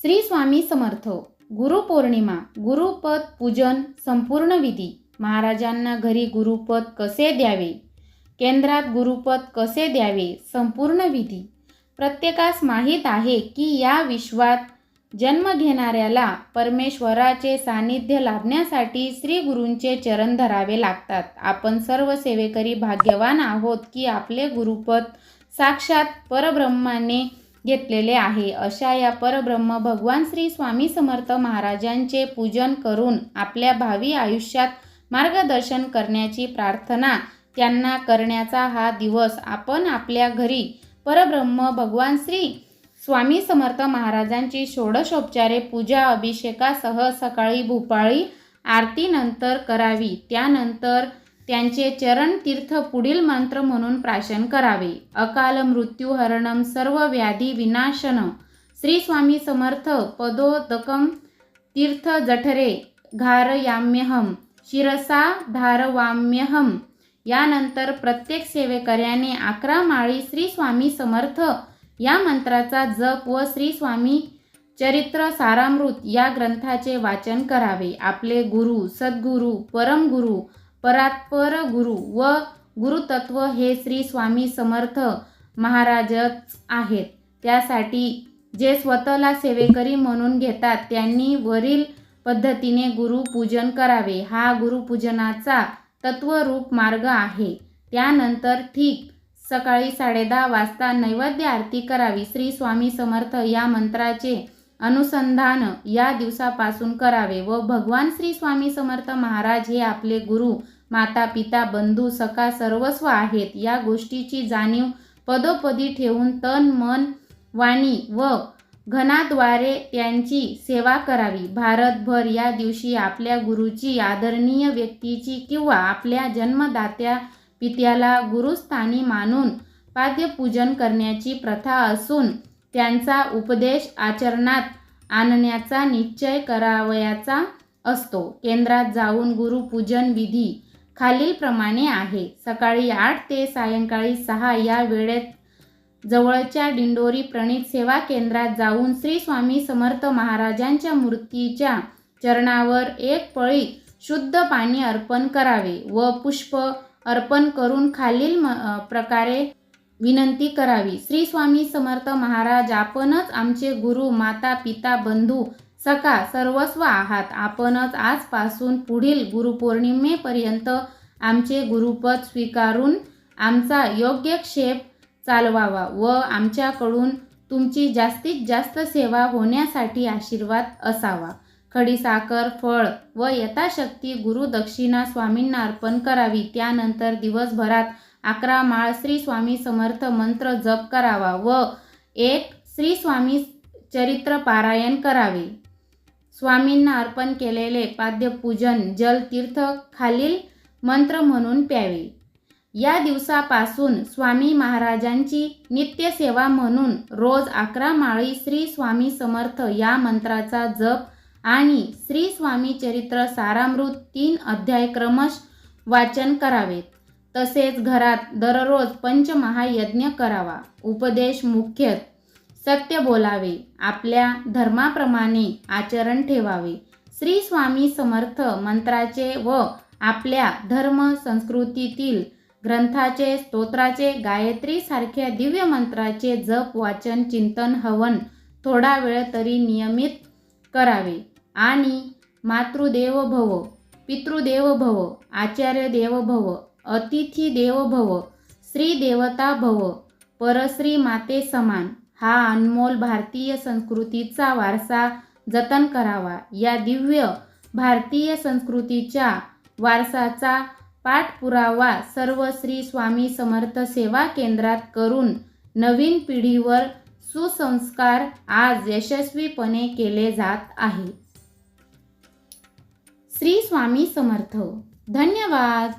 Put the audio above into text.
श्री स्वामी समर्थ. गुरुपौर्णिमा गुरुपद पूजन संपूर्ण विधी. महाराजांना घरी गुरुपद कसे द्यावे? केंद्रात गुरुपद कसे द्यावे? संपूर्ण विधी. प्रत्येकास माहीत आहे की या विश्वात जन्म घेणाऱ्याला परमेश्वराचे सानिध्य लाभण्यासाठी श्री गुरूंचे चरण धरावे लागतात. आपण सर्व सेवेकरी भाग्यवान आहोत की आपले गुरुपद साक्षात परब्रह्माने घेतलेले आहे. अशा या परब्रह्म भगवान श्री स्वामी समर्थ महाराजांचे पूजन करून आपल्या भावी आयुष्यात मार्गदर्शन करण्याची प्रार्थना त्यांना करण्याचा हा दिवस आपण आपल्या घरी परब्रह्म भगवान श्री स्वामी समर्थ महाराजांची षोडशोपचारे पूजा अभिषेकासह सकाळी भूपाळी आरतीनंतर करावी. त्यानंतर त्यांचे चरण तीर्थ पुढील मंत्र म्हणून प्राशन करावे. अकाल मृत्यू हरणम सर्व व्याधी विनाशन. श्री स्वामी समर्थ पदोदकम तीर्थ जठरे घारयाम्यहम शिरसा धारवाम्यहम यानंतर प्रत्येक सेवेकऱ्याने अकरा माळी श्री स्वामी समर्थ या मंत्राचा जप व श्री स्वामी चरित्र सारामृत या ग्रंथाचे वाचन करावे. आपले गुरु सद्गुरू परमगुरू परात्पर गुरु व गुरुतत्व हे श्री स्वामी समर्थ महाराजच आहेत. त्यासाठी जे स्वतःला सेवेकरी म्हणून घेतात त्यांनी वरील पद्धतीने गुरुपूजन करावे. हा गुरुपूजनाचा तत्वरूप मार्ग आहे. त्यानंतर ठीक सकाळी साडेदहा वाजता नैवेद्य आरती करावी. श्री स्वामी समर्थ या मंत्राचे अनुसंधान या दिवसापासून करावे व भगवान श्री स्वामी समर्थ महाराज हे आपले गुरु माता पिता बंधू सखा सर्वस्व आहेत. या गोष्टीची जाणीव पदोपदी ठेवून तन मन वाणी व घनाद्वारे त्यांची सेवा करावी. भारतभर या दिवशी आपल्या गुरुची आदरणीय व्यक्तीची किंवा आपल्या जन्मदात्या पित्याला गुरुस्थानी मानून पाद्यपूजन करण्याची प्रथा असून त्यांचा उपदेश आचरणात आणण्याचा निश्चय करावयाचा असतो. केंद्रात जाऊन गुरुपूजन विधी खालीलप्रमाणे आहे. सकाळी आठ ते सायंकाळी सहा या वेळेत जवळच्या दिंडोरी प्रणित सेवा केंद्रात जाऊन श्री स्वामी समर्थ महाराजांच्या मूर्तीच्या चरणावर एक पळी शुद्ध पाणी अर्पण करावे व पुष्प अर्पण करून खालील म प्रकारे विनंती करावी. श्री स्वामी समर्थ महाराज आपणच आमचे गुरु माता पिता बंधू सखा सर्वस्व आहात. आपणच आजपासून पुढील गुरुपौर्णिमेपर्यंत आमचे गुरुपद स्वीकारून आमचा योग्य क्षेप चालवावा व आमच्याकडून तुमची जास्तीत जास्त सेवा होण्यासाठी आशीर्वाद असावा. खडीसाखर फळ व यथाशक्ती गुरुदक्षिणा स्वामींना अर्पण करावी. त्यानंतर दिवसभरात अकरा माळ श्री स्वामी समर्थ मंत्र जप करावा व एक श्री स्वामी चरित्र पारायण करावे. स्वामींना अर्पण केलेले पाद्यपूजन जलतीर्थ खालील मंत्र म्हणून प्यावे. या दिवसापासून स्वामी महाराजांची नित्यसेवा म्हणून रोज अकरा माळी श्री स्वामी समर्थ या मंत्राचा जप आणि श्री स्वामी चरित्र सारामृत तीन अध्याय क्रमश वाचन करावेत. तसेच घरात दररोज पंचमहायज्ञ करावा. उपदेश मुख्य. सत्य बोलावे. आपल्या धर्माप्रमाणे आचरण ठेवावे. श्री स्वामी समर्थ मंत्राचे व आपल्या धर्म संस्कृतीतील ग्रंथाचे स्तोत्राचे गायत्री सारख्या दिव्य मंत्राचे जप वाचन चिंतन हवन थोडा वेळ तरी नियमित करावे. आणि मातृदेव भव पितृदेव भव आचार्य देव भव अतिथी देव भव श्री देवता भव परश्री माते समान. हा अनमोल भारतीय संस्कृतीचा वारसा जतन करावा. या दिव्य भारतीय संस्कृतीच्या वारसाचा पाठपुरावा सर्व श्री स्वामी समर्थ सेवा केंद्रात करून नवीन पिढीवर सुसंस्कार आज यशस्वीपणे केले जात आहे. श्री स्वामी समर्थ. धन्यवाद.